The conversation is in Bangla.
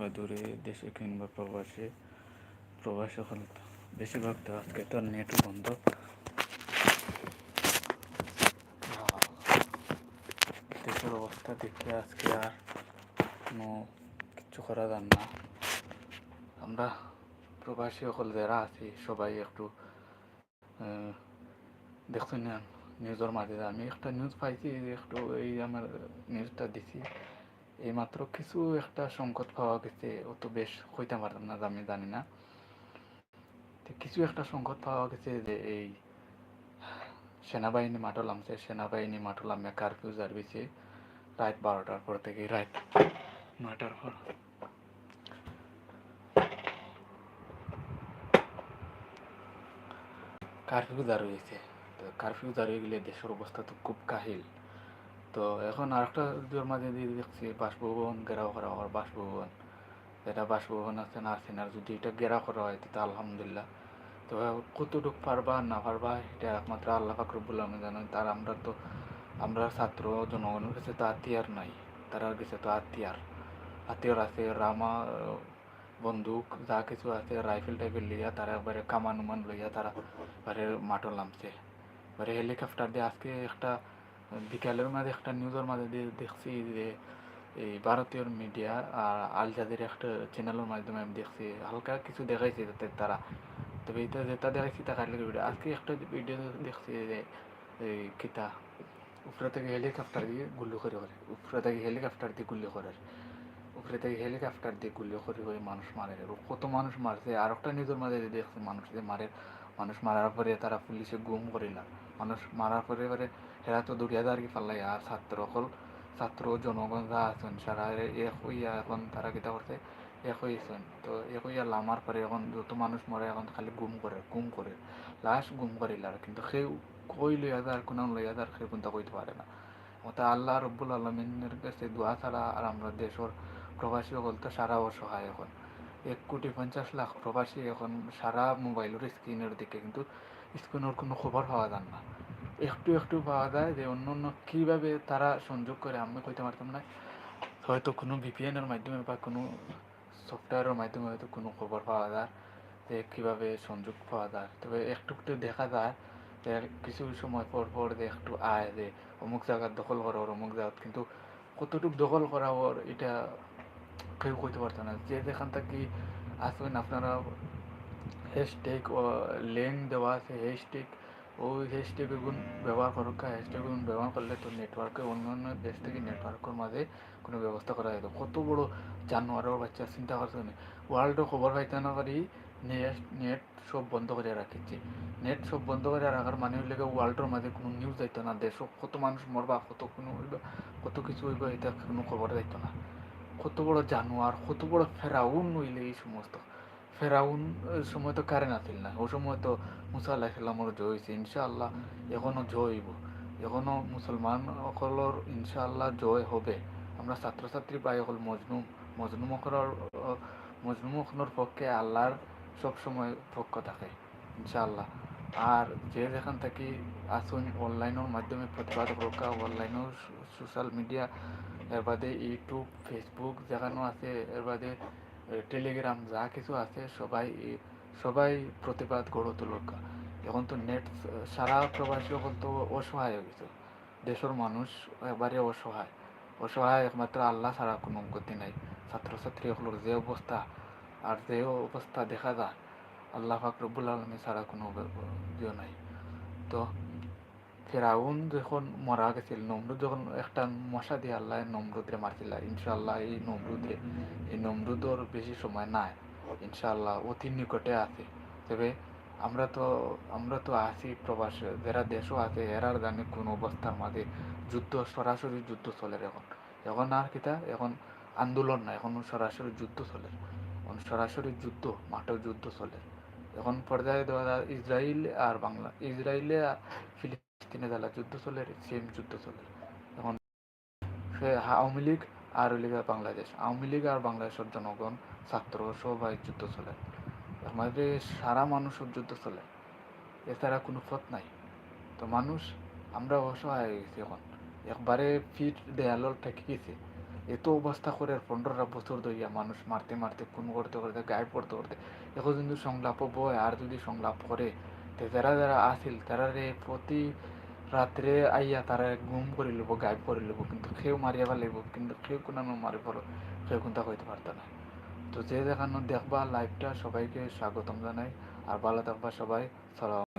কিংবা দূরে দেশে কিংবা প্রবাসে প্রবাসে তো বেশিরভাগ তো আজকে তো নেট বন্ধ। দেশের অবস্থা দেখে আজকে আর কোনো কিচ্ছু করা যান না। আমরা প্রবাসী সকল যারা আছি, সবাই একটু দেখছেন নিউজের মাঝে। আমি একটা নিউজ পাইছি, একটু এই আমার নিউজটা দিছি। এইমাত্র কিছু একটা সংকট পাওয়া গেছে অত বেশ হইতে পারতাম না আমি জানি না। কিছু একটা সংকট পাওয়া গেছে যে এই সেনাবাহিনী মাঠল আমছে সেনাবাহিনী মাঠল আমে কারফিউ সার্ভিসে রাত বারোটার পর থেকে, রাত নয়টার পর। কারফিউ জারি হয়েছে। তো কারফিউ জারি গেলে দেশের অবস্থা তো খুব কাহিল। তো এখন আরেকটা দুটোর মাঝে দিয়ে দেখছি বাসভবন, ঘেরাও করা হয় বাসভবন। যেটা বাসভবন আছে না আছে না, যদি এটা ঘেরাও করা হয়, তাহলে আলহামদুলিল্লাহ। তো কতটুক পারবা, না পারবা, এটা একমাত্র আল্লাহ ফাকরবুল আমি জানেন। তার আমরা তো, আমরা ছাত্র, জনগণের কাছে তো আত্মীয়ার নাই। তারার কাছে তো আত্মীয়ার। আত্মীয়র আছে, রামা, বন্দুক, যা কিছু আছে, রাইফেল টাইফেল লইয়া তারা একবারে কামান উমান লইয়া তারা এবারে মাঠও নামছে। এবারে হেলিকপ্টার দিয়ে আজকে একটা বিকালের মাঝে একটা নিউজের মাঝে দেখছি যে, এই ভারতীয় মিডিয়া আর আল জাজির একটা চ্যানেলের মাধ্যমে আমি দেখছি, হালকা কিছু দেখাইছে যাতে তারা। তবে এটা যেটা দেখাইছি তা কাটলে ভিডিও আজকে একটা ভিডিও দেখছি যে, এই কিতা, উপরে থেকে হেলিকপ্টার দিয়ে গুলি করে করে, উপরে থেকে হেলিকপ্টার দিয়ে গুলি করে। উপরে থেকে হেলিকপ্টার দিয়ে গুলি করে করে মানুষ মারে কত মানুষ মারছে। আর একটা নিউজের মাঝে দেখছে মানুষ যে মারে, মানুষ মারার পরে তারা পুলিশে গুম করিলাম মানুষ মারার পরে এবারে এরা তো দৌড়িয়া আর কি পাল্লাই আর ছাত্র সকল ছাত্র জনগণ যা আছেন সারা এক হইয়া এখন তারা কিতা করছে এক হইছেন তো এক হইয়া লামার পরে এখন যত মানুষ মরে এখন খালি গুম করে গুম করে লাস্ট গুম করিল আর কিন্তু সেই কই লইয়া যার কোন লইয়া যার সেই কোনটা কইতে পারে না ওটা আল্লাহ রব্বুল আলমিনের কাছে দোয়া ছাড়া আর আমরা দেশের প্রবাসী সকল তো সারা অসহায় এখন এক কোটি পঞ্চাশ লাখ প্রবাসী এখন সারা মোবাইলের স্ক্রিনের দিকে কিন্তু স্ক্রিনের কোনো খবর পাওয়া যান না একটু একটু পাওয়া যায় যে অন্য অন্য কীভাবে তারা সংযোগ করে আমি কইতে পারতাম না। হয়তো কোনো ভিপিএনের মাধ্যমে বা কোনো সফটওয়্যারের মাধ্যমে হয়তো কোনো খবর পাওয়া যায়, যে কীভাবে সংযোগ পাওয়া যায়। তবে একটু একটু দেখা যায় যে কিছু সময় পর পর যে একটু আয় যে অমুক জায়গা দখল করা ওর অমুক জায়গা কিন্তু কতটুকু দখল করা ওর এটা কেউ কইতে পারতো না। যে যেখান থেকে আসবেন আপনারা হ্যাশট্যাগ লিঙ্ক দেওয়া আছে হ্যাশট্যাগ ওই হ্যাশট্যাগ গুণ ব্যবহার করুক হ্যাশট্যাগ গুণ ব্যবহার করলে তো নেটওয়ার্কে অন্য অন্য দেশ থেকে নেটওয়ার্কের মাঝে কোনো ব্যবস্থা করা যেত। কত বড় জানোয়ারের বাচ্চা, চিন্তা করছে না? ওয়ার্ল্ডও খবর পাইতে না পারি নেট নেট সব বন্ধ করে রাখিছে নেট সব বন্ধ করে রাখার মানে হইলে ওয়ার্ল্ডের মাঝে কোনো নিউজ যাইত না, দেশ কত মানুষ মরবা, কত কোনো হইবা, কত কিছু হইবা, এটা কোনো খবর যাইত না। কত বড় জানোয়ার, কত বড় ফেরাউন হইলে এই সমস্ত। ফেরাউন সময় তো কারেন্ট আসিল না। ও সময় তো মুসা আল্লাহ সাল্লামর জয় হয়েছে ইনশাআল্লাহ এখনও জয় হইব। এখনও মুসলমান সকলের ইনশাআল্লাহ জয় হবে। আমরা ছাত্রছাত্রী পাই অকল মজনুম মজনুম অকলৰ মজনুম অখনৰ পক্ষে আল্লাহর সবসময় পক্ষ থাকে, ইনশাআল্লাহ। আর যে যেখান থেকে আসুন অনলাইনের মাধ্যমে প্রতিবাদ রক্ষা অনলাইনও সোশ্যাল মিডিয়া এর বাদে ইউটিউব ফেসবুক যেখানেও আছে এর বাদে টেলিগ্রাম যা কিছু আছে সবাই সবাই প্রতিবাদ গড়ে তুলক। এখন তো নেট সারা প্রবাসী তো অসহায় হয়ে গেছে। দেশের মানুষ একবারে অসহায়। অসহায় একমাত্র আল্লাহ ছাড়া কোনো গতি নাই। ছাত্রছাত্রী সকলের যে অবস্থা, আর যে অবস্থা দেখা যায়, আল্লাহ ফাকরবুল আলমী ছাড়া কোনো ইয়ে নাই। তো ফেরাউন যখন মরা গেছিল, নমরুদ যখন একটা মশা দিয়ে আল্লাহ নমরুদরে মারছিল ইনশাল্লাহ এই নমরুদে, এই নমরুদর বেশি সময় নাই ইনশাল্লাহ অতি নিকটে আছে। তবে আমরা তো আমরা তো আছি প্রবাসে, যারা দেশও আছে এরার জানি কোন অবস্থার মাঝে যুদ্ধ, সরাসরি যুদ্ধ চলে এখন। এখন আর কিতা এখন আন্দোলন না এখন সরাসরি যুদ্ধ চলে। এখন সরাসরি যুদ্ধ মাঠে যুদ্ধ চলে। এখন পর্যায়ে ইসরায়েল আর বাংলা ইসরায়েলে আর ফিলিস্তিনে যারা যুদ্ধ চলে সেম যুদ্ধ চলে এখন সে আওয়ামী লীগ আর লিগা বাংলাদেশ। আওয়ামী লীগ আর বাংলাদেশের জনগণ, ছাত্র, সবাই যুদ্ধ চলে। আমাদের সারা মানুষের যুদ্ধ চলে, এছাড়া কোনো পথ নাই। তো মানুষ, আমরা অসহায় হয়ে গেছি এখন। একবারে ফিট দেয়ালর ঠেকে গেছে। এত অবস্থা করে পনেরোটা বছর ধরিয়া মানুষ মারতে মারতে, খুন করতে করতে গায়েব করতে করতে, এখন যদি সংলাপ বয় আর যদি সংলাপ করে যারা যারা আসিল তারা প্রতি রাত্রে আইয়া তারা গুম করে লব গাইব করে লব কিন্তু কেউ মারিয়া লাগিব কিন্তু কেউ কোনো মারি ফেলো কেউ কোনটা হইতে পারতো না। তো যে দেখানো দেখবা লাইভটা সবাইকে স্বাগতম জানাই, আর ভালো থাকবা সবাই, সালাম।